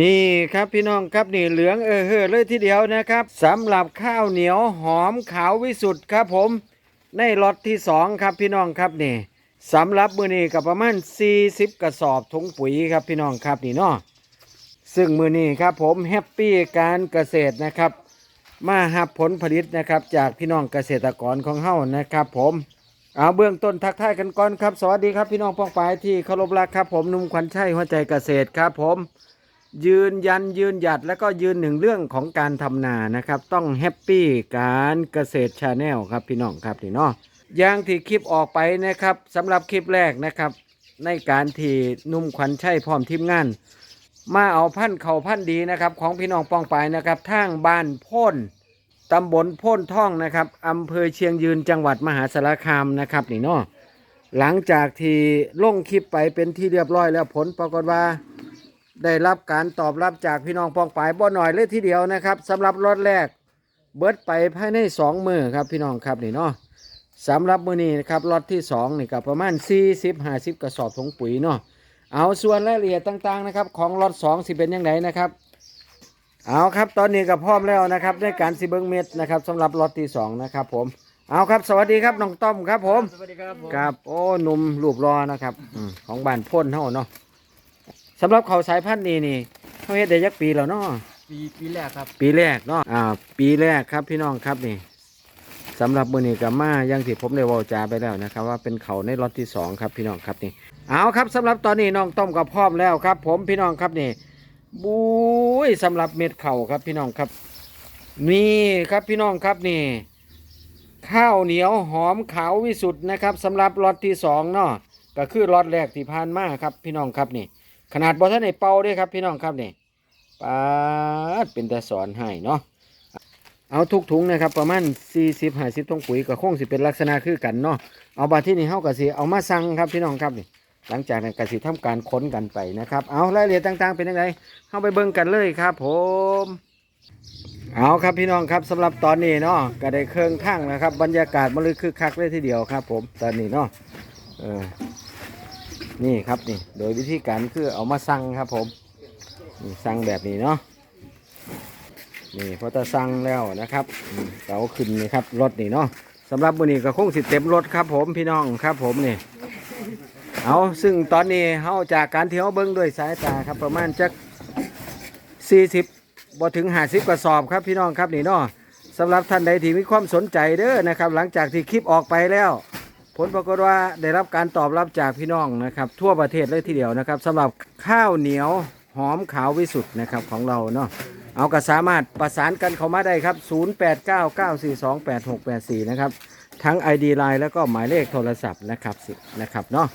นี่ครับพี่น้องครับนี่เหลืองเออเฮอเลยทีเดียวนะครับสำหรับข้าวเหนียวหอมขาววิสุทธ์ครับผมในล็อตที่สองครับพี่น้องครับนี่สำหรับมือนี้กับประมาณ 40 กระสอบถุงปุ๋ยครับพี่น้องครับนี่เนาะซึ่งมือนี้ครับผมแฮปปี้การเกษตรนะครับ มาหับผลผลิตนะครับ จากพี่น้องเกษตรกรของเฮานะครับ ผมเอาเบื้องต้นทักทายกันก่อนครับ สวัสดีครับพี่น้องป้องปายที่เคารพรักครับ ผมนุ่มขวัญชัยหัวใจเกษตรครับผม ยืนยันยืนหยัดแล้วก็ยืนหนึ่งเรื่องของการทำนานะครับ ต้องแฮปปี้การเกษตรชาแนลครับพี่น้องครับพี่น้องอย่างที่คลิปออกไปนะครับสำหรับคลิปแรกนะครับ ในการที่นุ่มขวัญชัยพร้อมทีมงาน มาเอาพันธุ์เขาพันธุ์ดีนะครับ ของพี่น้องปองไปนะครับทางบ้านพ่นตำบลพ่นท่องนะครับอำเภอเชียงยืนจังหวัดมหาสารคามนะครับนี่เนาะหลังจากที่ลงคลิปไปเป็นที่เรียบร้อยแล้วผลปรากฏว่า ได้รับการตอบรับจากพี่น้องปองปายบ่หน่อยเลยทีเดียวนะครับสำหรับรถแรก เบิดไปภายในสองมือครับพี่น้องครับนี่เนาะสำหรับมือนี้นะครับรถที่สองนี่ก็ประมาณ 40 50 กระสอบถุงปุ๋ยเนาะเอาส่วนรายละเอียดต่างๆนะครับ ของรถสองสิเป็นยังไงนะครับเอาครับตอนนี้ก็พร้อมแล้วนะครับในการสิเบิงเม็ดนะครับสำหรับรถที่สองนะครับผมเอาครับ สวัสดีครับน้องต้อมครับผมสวัสดีครับผมครับ โอ้หนุ่มรูปรอนะครับอืมของบ้านพ่นเท่าเนาะ สำหรับเขาวสายพันธุ์นี้นี่เขาเฮ็ดได้ยักปีแล้วเนาะปีปีแรกครับ ปีแรกเนาะอ่า ปีแรกครับพี่น้องครับนี่สำหรับมือนี้กับมาอยังที่ผมได้เวาจาไปแล้วนะครับ ว่าเป็นเขาในล็อตที่สองครับพี่น้องครับนี่เอาครับสำหรับตอนนี้น้องต้อมก็พร้อมแล้วครับ ผมพี่น้องครับนี่บุ้ยสำหรับเม็ดเข่าครับพี่น้องครับ นี่ครับพี่น้องครับนี่ ข้าวเหนียวหอมขาววิสุทธ์นะครับสำหรับล็อตที่สองเนาะก็คือล็อตแรกที่ผ่านมาครับพี่น้องครับนี่ ขนาดบอท่านในเป่าด้วยครับพี่น้องครับนี่ปาดเป็นแต่สอนให้เนาะเอาทุกถุงนะครับประมาณ 40 50ถุงปุ๋ยก็คงสิเป็นลักษณะคือกันเนาะเอาบาที่นี่เฮาก็สิเอามาสั่งครับพี่น้องครับนี่หลังจากนั้นก็สิทำการค้นกันไปนะครับ เอารายละเอียดต่างๆเป็นยังไงเข้าไปเบิ่งกันเลยครับ ผม เอาครับพี่น้องครับสำหรับตอนนี้เนาะก็ได้เครื่องทั้งนะครับ บรรยากาศมันเลยคึกคักเลยทีเดียวครับ ผมตอนนี้เนาะเออ นี่ครับนี่ โดยวิธีการคือเอามาสั่งครับผมนี่สั่งแบบนี้เนาะนี่พอจะสั่งแล้วนะครับเราขึ้นนี่ครับรถนี่เนาะสำหรับวันนี้ก็คงสิเต็มรถครับ ผมพี่น้องครับ ผมนี่เอาซึ่งตอนนี้เฮาจากการเที่เฮาเบิ้งด้วยสายตาครับ ประมาณจักสี่สิบบ่ถึงหาสิบกระสอบครับพี่น้องครับนี่เนาะสำหรับท่านใดที่มีความสนใจเด้อนะครับ หลังจากที่คลิปออกไปแล้ว ผลปรากฏว่าได้รับการตอบรับจากพี่น้องนะครับ ทั่วประเทศเลยทีเดียวนะครับสำหรับข้าวเหนียวหอมขาววิสุทธ์นะครับของเราเนาะเอาก็สามารถประสานกันเข้ามาได้ครับ 0899428684 นะครับ ทั้ง ID Line แล้วก็หมายเลขโทรศัพท์นะครับสินะครับเนาะ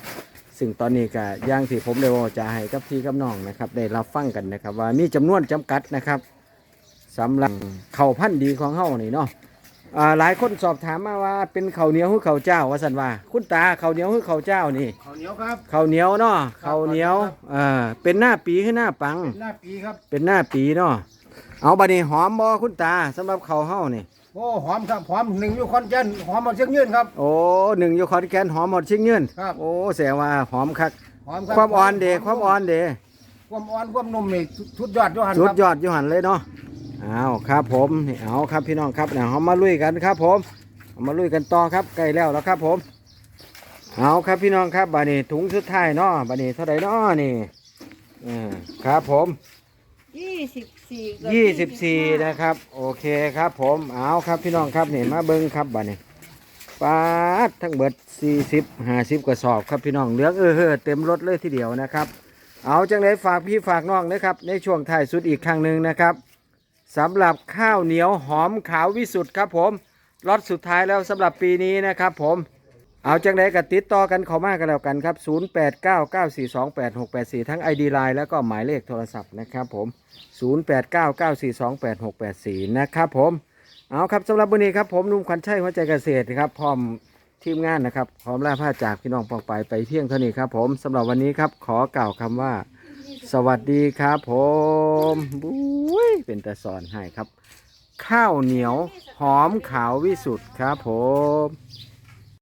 ซึ่งตอนนี้ก็ย่างที่ผมได้บอกจะให้กับพี่กับน้องนะครับ ได้รับฟังกันนะครับ ว่ามีจำนวนจำกัดนะครับสำหรับเข่าพันธุ์ดีของเฮานี่เนาะ หลายคนสอบถามมาว่าเป็นข้าวเหนียวหรือข้าวเจ้าว่าสันว่า คุณตาข้าวเหนียวหรือข้าวเจ้านี่ข้าวเหนียวครับข้าวเหนียวเนาะข้าวเหนียวอ่าเป็นหน้าปีหรือหน้าปัง หน้าปีครับเป็นหน้าปีเนาะเอาบัดนี้หอมบ่คุณตาสำหรับข้าวเฮานี่โอ้หอมครับหอมหนึ่งอยู่คอนเจนหอมมาเชียงยืนครับโอ้หนึ่งอยู่ขอนแก่นหอมหมดชิงเงินครับโอ้แสดงว่าหอมคักหอมครับความอ่อนเดความอ่อนเดความอ่อนความนุ่มนี่ทุดยอดด้วยหันสุคดรับยอดอยู่หันเลยเนาะ เอาครับผมนี่เอาครับพี่น้องครับเนี่ยเรามาลุยกันครับ ผมเอามาลุยกันต่อครับใกล้แล้วแล้วครับ ผมเอาครับพี่น้องครับบานี้ถุงสุดท้ายเนาะบานี้เท่าไหร่เนาะนี่อ่าครับผมยี่สิบสี่ยี่สิบสี่นะครับ โอเคครับ ผมเอาครับพี่น้องครับนี่มาเบิ้งครับบานี้ปาดทั้งเบิดสี่สิบห้าสิบกระสอบครับพี่น้องเหลืองเออเฮ้อเต็มรถเลยทีเดียวนะครับ เอาจังเลยฝากพี่ฝากน้องนะครับ ในช่วงท้ายสุดอีกครั้งหนึ่งนะครับ สำหรับข้าวเหนียวหอมขาววิสุทธ์ครับผมรถสุดท้ายแล้วสำหรับปีนี้นะครับผมเอาจังเลยกับติดต่อกันเข้ามากันแล้วกันครับ 0899428684 ทั้ง ID Line แล้วก็หมายเลขโทรศัพท์นะครับผม 0899428684 นะครับผม เอาครับสำหรับวันนี้ครับผมนุ่มขวัญชัยหัวใจเกษตรครับพร้อมทีมงานนะครับ พร้อมล่าผ้าจากพี่น้องปองไปไปเที่ยงเท่านี้ครับผมสำหรับวันนี้ครับขอกล่าวคำว่า สวัสดีครับผมบุ้ยเป็นแต่สอนให้ครับ ข้าวเหนียวหอมขาววิสุทธ์ครับผม